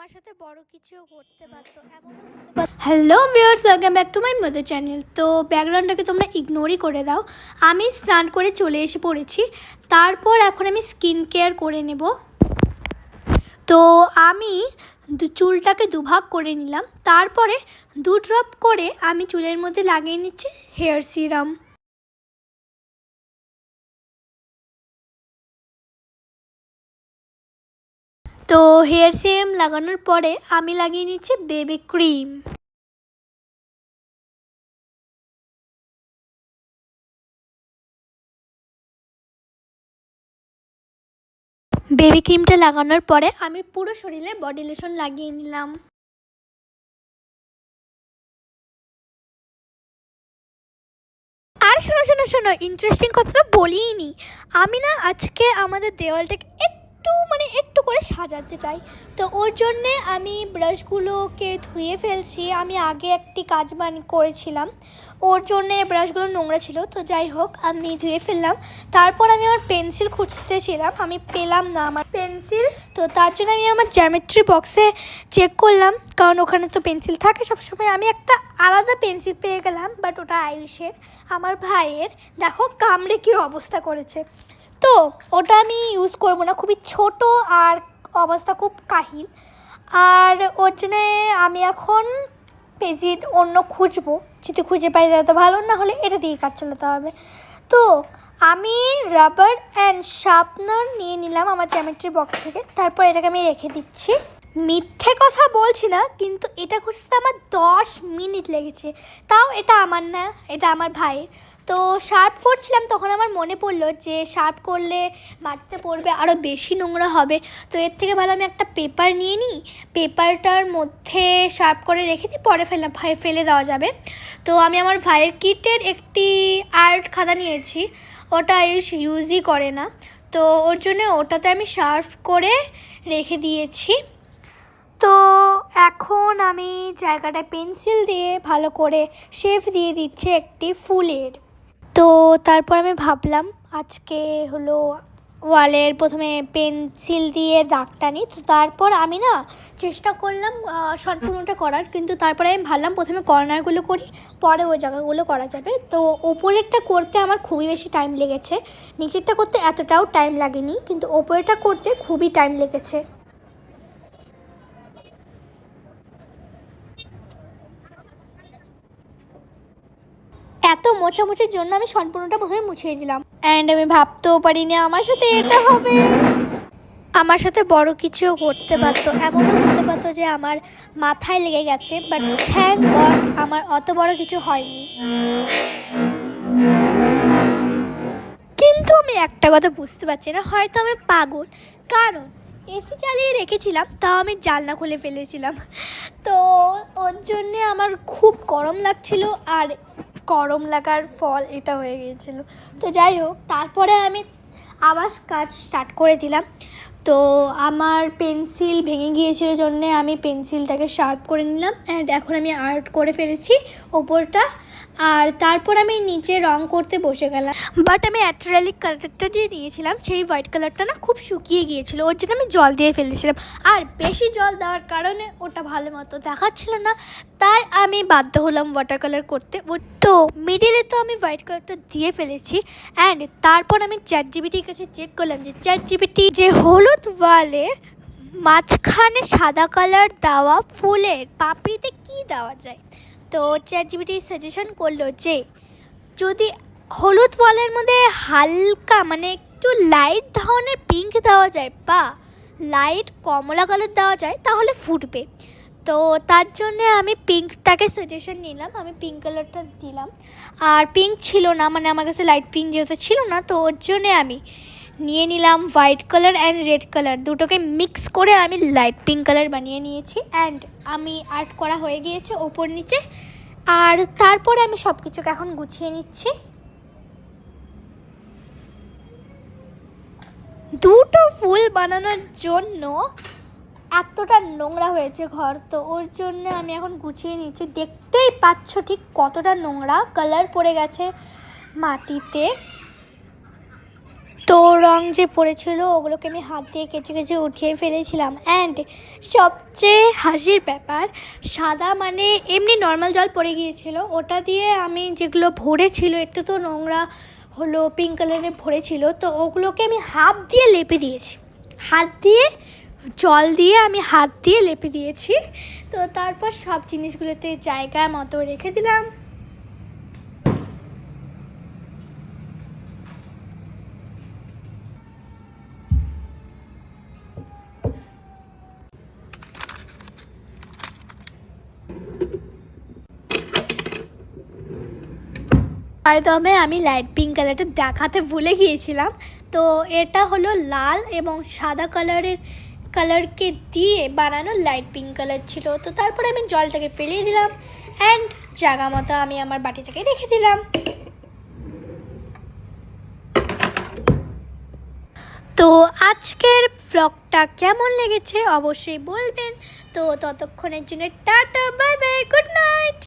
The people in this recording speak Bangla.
আমার সাথে বড় কিছুও করতে পারতো এমন hello viewers welcome back to my mother channel তো ব্যাকগ্রাউন্ডটাকে তোমরা ইগনোরই করে দাও। আমি স্নান করে চলে এসে পড়েছি। তারপর এখন আমি স্কিন কেয়ার করে নেব। তো আমি চুলটাকে দুভাগ করে নিলাম। তারপরে দু ড্রপ করে আমি চুলের মধ্যে লাগিয়ে নিচ্ছি হেয়ার সিরাম তো হেয়ার সিরাম লাগানোর পরে আমি লাগিয়ে নিচ্ছি বেবি ক্রিম। বেবি ক্রিমটা লাগানোর পরে আমি পুরো শরীরে বডি লোশন লাগিয়ে নিলাম। আর শোনো শোনো শোনো ইন্টারেস্টিং কথা তো বলিই নি আমি না আজকে আমাদের দেওয়ালটাকে একটু মানে একটু করে সাজাতে চাই। তো ওর জন্যে আমি ব্রাশগুলোকে ধুয়ে ফেলছি। আমি আগে একটি কাজ বান করেছিলাম। ওর জন্যে ব্রাশগুলো নোংরা ছিল। তো যাই হোক, আমি ধুয়ে ফেললাম। তারপর আমি আমার পেন্সিল খুঁজতেছিলাম। আমি পেলাম না আমার পেন্সিল। তো তার জন্য আমি আমার জ্যামেট্রি বক্সে চেক করলাম। কারণ ওখানে তো পেন্সিল থাকে সবসময়। আমি একটা আলাদা পেন্সিল পেয়ে গেলাম বাট ওটা আয়ুষের। আমার ভাইয়ের। দেখো, কামড়ে কী অবস্থা করেছে। তো ওটা আমি ইউজ করব না। খুবই ছোট আর অবস্থা খুব কাহিল। আর ওর জন্যে আমি এখন পেজি অন্য খুঁজবো। যদি খুঁজে পাই তাহলে তো ভালো, না হলে এটা দিয়ে কাজ চালাতে হবে। তো আমি রাবার অ্যান্ড শার্পনার নিয়ে নিলাম আমার জ্যামেট্রি বক্স থেকে। তারপর এটাকে আমি রেখে দিচ্ছি। মিথ্যে কথা বলছি না, কিন্তু এটা খুঁজতে আমার দশ মিনিট লেগেছে। তাও এটা আমার না, এটা আমার ভাইয়ের। তো শার্প করছিলাম, তখন আমার মনে পড়ল যে শার্প করলে মাটিতে পড়বে আরও বেশি নোংরা হবে। তো এর থেকে ভালো আমি একটা পেপার নিয়ে নিই। পেপারটার মধ্যে শার্প করে রেখে দিই, পরে ফেলা, ফেলে দেওয়া যাবে। তো আমি আমার ভাইয়ের কিটের একটি আর্ট খাতা নিয়েছি, ওটা ইউজ ইউজই করে না। তো ওর জন্য ওটাতে আমি শার্প করে রেখে দিয়েছি। তো এখন আমি জায়গাটায় পেন্সিল দিয়ে ভালো করে শেপ দিয়ে দিচ্ছি একটি ফুলের। তারপর আমি ভাবলাম আজকে হলো ওয়ালের প্রথমে পেন্সিল দিয়ে দাগটা নিই। তো তারপর আমি না চেষ্টা করলাম সম্পূর্ণটা করার। কিন্তু তারপরে আমি ভাবলাম প্রথমে কর্নারগুলো করি, পরে ওই জায়গাগুলো করা যাবে। তো ওপরেরটা করতে আমার খুবই বেশি টাইম লেগেছে। নিচেরটা করতে এতটাও টাইম লাগেনি, কিন্তু ওপরেরটা করতে খুবই টাইম লেগেছে। এত মোছামুছির জন্য আমি সম্পূর্ণটা প্রথমে মুছিয়ে দিলাম। অ্যান্ড আমি ভাবতেও পারিনি আমার সাথে এটা হবে। আমার সাথে বড় কিছুও করতে পারতো, এমনও হতে পারতো যে আমার মাথায় লেগে গেছে বাট থ্যাংক গড আমার অত বড় কিছু হয়নি। কিন্তু আমি একটা কথা বুঝতে পারছি না, হয়তো আমি পাগল। কারণ এসি চালিয়ে রেখেছিলাম, তাও আমি জানলা খুলে ফেলেছিলাম। তো ওর জন্যে আমার খুব গরম লাগছিল, আর গরম লাগার ফল এটা হয়ে গিয়েছিল। তো যাই হোক, তারপরে আমি আবার কাজ স্টার্ট করে দিলাম। তো আমার পেন্সিল ভেঙে গিয়েছিল জন্যে আমি পেন্সিলটাকে শার্প করে নিলাম। অ্যান্ড এখন আমি আর্ট করে ফেলেছি। ওপরটা আর তারপর আমি নিচে রং করতে বসে গেলাম। বাট আমি অ্যাট্রালিক কালারটা দিয়ে নিয়েছিলাম, সেই হোয়াইট কালারটা না খুব শুকিয়ে গিয়েছিল, ওর জন্য আমি জল দিয়ে ফেলেছিলাম। আর বেশি জল দেওয়ার কারণে ওটা ভালো মতো দেখাচ্ছিল না, তাই আমি বাধ্য হলাম ওয়াটার কালার করতে। তো মিডিলে তো আমি হোয়াইট কালারটা দিয়ে ফেলেছি অ্যান্ড তারপর আমি চ্যাট জিবিটির কাছে চেক করলাম যে চ্যাট জিবিটি যে হলুদ ওয়ালে মাঝখানে সাদা কালার দেওয়া ফুলের পাপড়িতে কি দেওয়া যায়। তো চ্যাট জিবিটি সাজেশন করল যে, যদি হলুদ ওয়ালের মধ্যে হালকা মানে একটু লাইট ধরনের পিঙ্ক দেওয়া যায় বা লাইট কমলা কালার দেওয়া যায়, তাহলে ফুটবে। তো তার জন্যে আমি পিঙ্কটাকে সাজেশন নিলাম, আমি পিঙ্ক কালারটা দিলাম। আর পিঙ্ক ছিল না মানে আমার কাছে লাইট পিঙ্ক যেহেতু ছিল না, তো ওর জন্যে আমি নিয়ে নিলাম white colour and red colour দুটোকে মিক্স করে আমি লাইট পিঙ্ক কালার বানিয়ে নিয়েছি। অ্যান্ড আমি আর্ট করা হয়ে গিয়েছে ওপর নিচে। আর তারপরে আমি সব কিছুকে এখন গুছিয়ে নিচ্ছি। দুটো ফুল বানানোর জন্য এতটা নোংরা হয়েছে ঘর, তো ওর জন্য আমি এখন গুছিয়ে নিচ্ছি। দেখতেই পাচ্ছ ঠিক কতটা নোংরা। কালার পড়ে গেছে মাটিতে। তো রং যে পড়েছিল, ওগুলোকে আমি হাত দিয়ে কেচে কেচে উঠিয়ে ফেলেছিলাম। অ্যান্ড সবচেয়ে হাসির ব্যাপার, সাদা মানে এমনি নর্মাল জল পড়ে গিয়েছিল। ওটা দিয়ে আমি যেগুলো ভরেছিল, একটু তো নোংরা হলো পিঙ্ক কালারে ভরেছিল, তো ওগুলোকে আমি হাত দিয়ে লেপে দিয়েছি। হাত দিয়ে, জল দিয়ে আমি হাত দিয়ে লেপে দিয়েছি। তো তারপর সব জিনিসগুলোতে জায়গা মতো রেখে দিলাম। তবে আমি লাইট পিঙ্ক কালারটা দেখাতে ভুলে গিয়েছিলাম। তো এটা হলো লাল এবং সাদা কালারের কালারকে দিয়ে বানানো লাইট পিঙ্ক কালার ছিল। তো তারপরে আমি জলটাকে ফেলিয়ে দিলাম অ্যান্ড জায়গা মতো আমি আমার বাটিটাকে রেখে দিলাম। তো আজকের ব্লগটা কেমন লেগেছে অবশ্যই বলবেন। তো ততক্ষণের জন্য tata bye bye good night